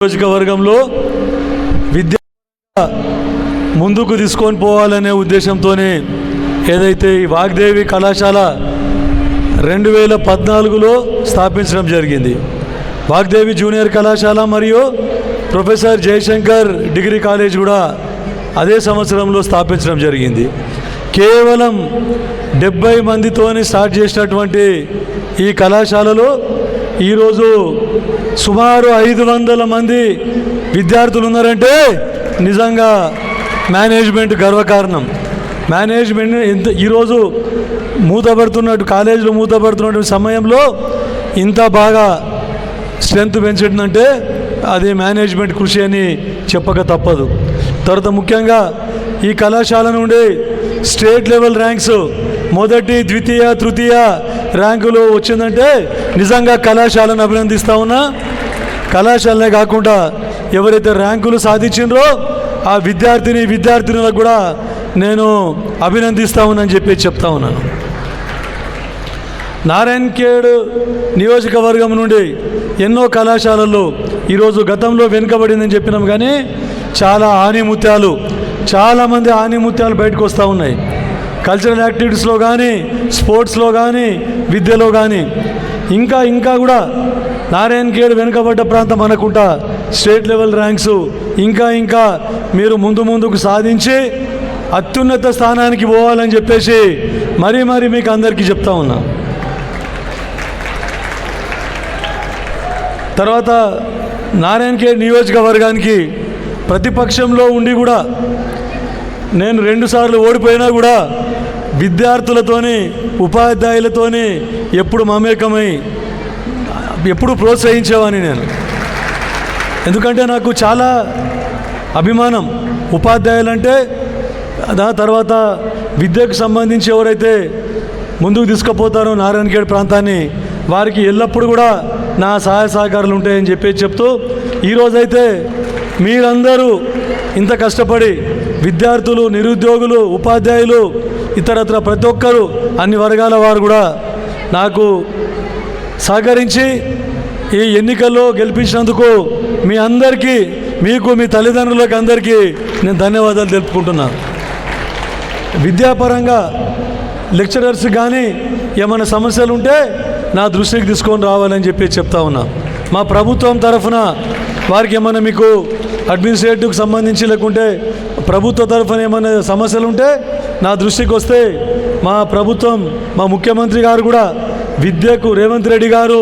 నియోజకవర్గంలో విద్య ముందుకు తీసుకొని పోవాలనే ఉద్దేశంతోనే ఏదైతే ఈ వాగ్దేవి కళాశాల రెండు వేల పద్నాలుగులో స్థాపించడం జరిగింది. వాగ్దేవి జూనియర్ కళాశాల మరియు ప్రొఫెసర్ జయశంకర్ డిగ్రీ కాలేజ్ కూడా అదే సంవత్సరంలో స్థాపించడం జరిగింది. కేవలం డెబ్బై మందితోని స్టార్ట్ చేసినటువంటి ఈ కళాశాలలో ఈరోజు సుమారు ఐదు వందల మంది విద్యార్థులు ఉన్నారంటే నిజంగా మేనేజ్మెంట్ గర్వకారణం. మేనేజ్మెంట్ ఎంత ఈరోజు మూతపడుతున్నట్టు కాలేజీలో మూతపడుతున్నటువంటి సమయంలో ఇంత బాగా స్ట్రెంత్ పెంచడంటే అది మేనేజ్మెంట్ కృషి అని చెప్పక తప్పదు. తర్వాత ముఖ్యంగా ఈ కళాశాల నుండి స్టేట్ లెవెల్ ర్యాంక్స్ మొదటి ద్వితీయ తృతీయ ర్యాంకులు వచ్చిందంటే నిజంగా కళాశాలను అభినందిస్తా ఉన్నా. కళాశాలనే కాకుండా ఎవరైతే ర్యాంకులు సాధించిండ్రో ఆ విద్యార్థిని విద్యార్థినులకు కూడా నేను అభినందిస్తా ఉన్నానని చెప్పి చెప్తా ఉన్నాను. నారాయణ్ ఖేడ్ నియోజకవర్గం నుండి ఎన్నో కళాశాలల్లో ఈరోజు గతంలో వెనుకబడిందని చెప్పినాం కానీ చాలా ఆనిముత్యాలు చాలామంది ఆనిముత్యాలు బయటకు వస్తూ ఉన్నాయి. కల్చరల్ యాక్టివిటీస్లో కానీ స్పోర్ట్స్లో కానీ విద్యలో కానీ ఇంకా ఇంకా కూడా నారాయణ ఖేడ్ వెనుకబడ్డ ప్రాంతం అనుకుంటా స్టేట్ లెవెల్ ర్యాంక్స్ ఇంకా ఇంకా మీరు ముందు ముందుకు సాధించి అత్యున్నత స్థానానికి పోవాలని చెప్పేసి మరీ మరీ మీకు అందరికీ చెప్తా ఉన్నా. తర్వాత నారాయణ ఖేడ్ నియోజకవర్గానికి ప్రతిపక్షంలో ఉండి కూడా నేను రెండుసార్లు ఓడిపోయినా కూడా విద్యార్థులతోని ఉపాధ్యాయులతోని ఎప్పుడు మమేకమై ఎప్పుడు ప్రోత్సహించేవాని నేను. ఎందుకంటే నాకు చాలా అభిమానం. ఉపాధ్యాయులంటే దాని తర్వాత విద్యకు సంబంధించి ఎవరైతే ముందుకు తీసుకుపోతారో నారాయణఖేడ్ ప్రాంతాన్ని వారికి ఎల్లప్పుడూ కూడా నా సహాయ సహకారాలు ఉంటాయని చెప్పి చెప్తూ ఈరోజైతే మీరందరూ ఇంత కష్టపడి విద్యార్థులు నిరుద్యోగులు ఉపాధ్యాయులు ఇతరత్ర ప్రతి ఒక్కరు అన్ని వర్గాల వారు కూడా నాకు సహకరించి ఈ ఎన్నికల్లో గెలిపించినందుకు మీ అందరికీ మీకు మీ తల్లిదండ్రులకు అందరికీ నేను ధన్యవాదాలు తెలుపుకుంటున్నాను విద్యాపరంగా లెక్చరర్స్ కానీ ఏమైనా సమస్యలు ఉంటే నా దృష్టికి తీసుకొని రావాలని చెప్పి చెప్తా ఉన్నా. మా ప్రభుత్వం తరఫున వారికి ఏమైనా మీకు అడ్మినిస్ట్రేటివ్కి సంబంధించి లేకుంటే ప్రభుత్వ తరఫున ఏమైనా సమస్యలు ఉంటే నా దృష్టికి వస్తే మా ప్రభుత్వం మా ముఖ్యమంత్రి గారు కూడా విద్యకు రేవంత్ రెడ్డి గారు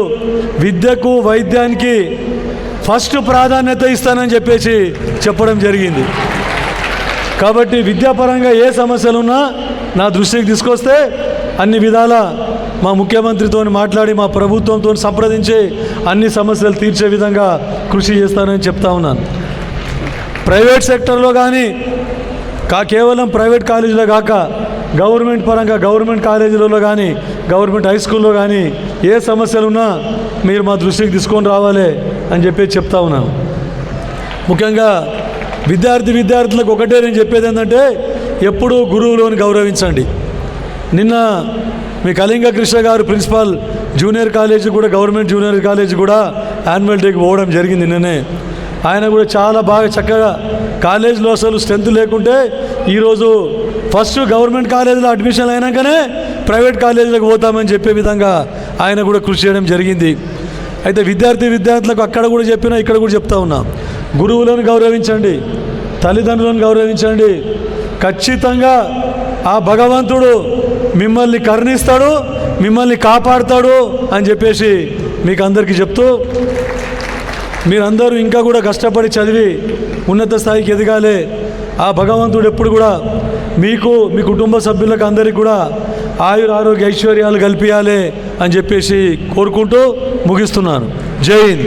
విద్యకు వైద్యానికి ఫస్ట్ ప్రాధాన్యత ఇస్తానని చెప్పేసి చెప్పడం జరిగింది. కాబట్టి విద్యాపరంగా ఏ సమస్యలు ఉన్నా నా దృష్టికి తీసుకొస్తే అన్ని విధాల మా ముఖ్యమంత్రితో మాట్లాడి మా ప్రభుత్వంతో సంప్రదించి అన్ని సమస్యలు తీర్చే విధంగా కృషి చేస్తానని చెప్తా ఉన్నాను. ప్రైవేట్ సెక్టర్లో కానీ కా కేవలం ప్రైవేట్ కాలేజీలో కాక గవర్నమెంట్ పరంగా గవర్నమెంట్ కాలేజీలలో కానీ గవర్నమెంట్ హై స్కూల్లో కానీ ఏ సమస్యలు ఉన్నా మీరు మా దృష్టికి తీసుకొని రావాలి అని చెప్పి చెప్తా ఉన్నాను. ముఖ్యంగా విద్యార్థి విద్యార్థులకు ఒకటే నేను చెప్పేది ఏంటంటే ఎప్పుడూ గురువులను గౌరవించండి. నిన్న మీ కళింగ కృష్ణ గారు ప్రిన్సిపాల్ జూనియర్ కాలేజీ కూడా గవర్నమెంట్ జూనియర్ కాలేజీ కూడా యాన్యువల్ డేకి పోవడం జరిగింది నిన్ననే. ఆయన కూడా చాలా బాగా చక్కగా కాలేజీలో అసలు స్ట్రెంత్ లేకుంటే ఈరోజు ఫస్ట్ గవర్నమెంట్ కాలేజీలో అడ్మిషన్ అయినాకనే ప్రైవేట్ కాలేజీలకు పోతామని చెప్పే విధంగా ఆయన కూడా కృషి చేయడం జరిగింది. అయితే విద్యార్థి విద్యార్థులకు అక్కడ కూడా చెప్పినా ఇక్కడ కూడా చెప్తా ఉన్నా. గురువులను గౌరవించండి తల్లిదండ్రులను గౌరవించండి. ఖచ్చితంగా ఆ భగవంతుడు మిమ్మల్ని కరుణిస్తాడు మిమ్మల్ని కాపాడుతాడు అని చెప్పేసి మీకు అందరికీ చెప్తూ మీరందరూ ఇంకా కూడా కష్టపడి చదివి ఉన్నత స్థాయికి ఎదగాలి. ఆ భగవంతుడు ఎప్పుడు కూడా మీకు మీ కుటుంబ సభ్యులకు అందరికీ కూడా ఆయుర ఆరోగ్య ఐశ్వర్యాలు కల్పించాలి అని చెప్పేసి కోరుకుంటూ ముగిస్తున్నాను. జై హింద్.